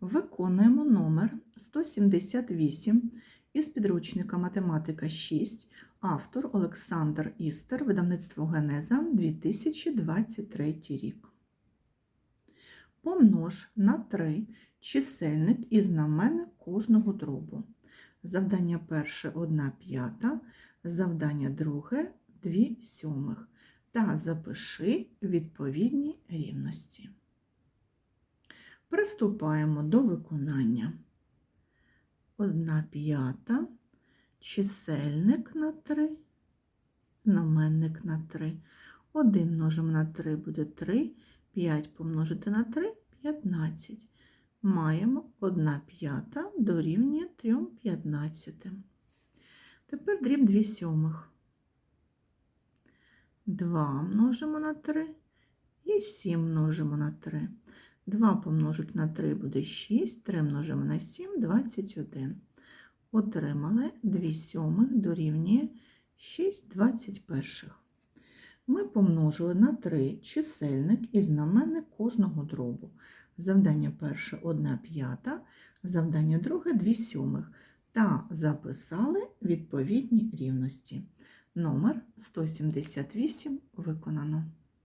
Виконуємо номер 178 із підручника Математика 6, автор Олександр Істер, видавництво Генеза 2023 рік. Помнож на 3 чисельник і знаменник кожного дробу. Завдання перше 1 п'ята, завдання друге 2 сьомих. Та запиши відповідні рівності. Приступаємо до виконання. 1 п'ята, чисельник на 3, знаменник на 3. 1 множимо на 3 буде 3, 5 помножити на 3 15. Маємо 1 п'ята дорівнює 3 п'ятнадцятим. Тепер дріб 2 сьомих. 2 множимо на 3 і 7 множимо на 3. 2 помножити на 3 буде 6, 3 множимо на 7 21. Отримали 2 сьомих дорівнює 6 21. Ми помножили на 3 чисельник і знаменник кожного дробу. Завдання перше 1 п'ята, завдання друге 2 сьомих. Та записали відповідні рівності. Номер 178 виконано.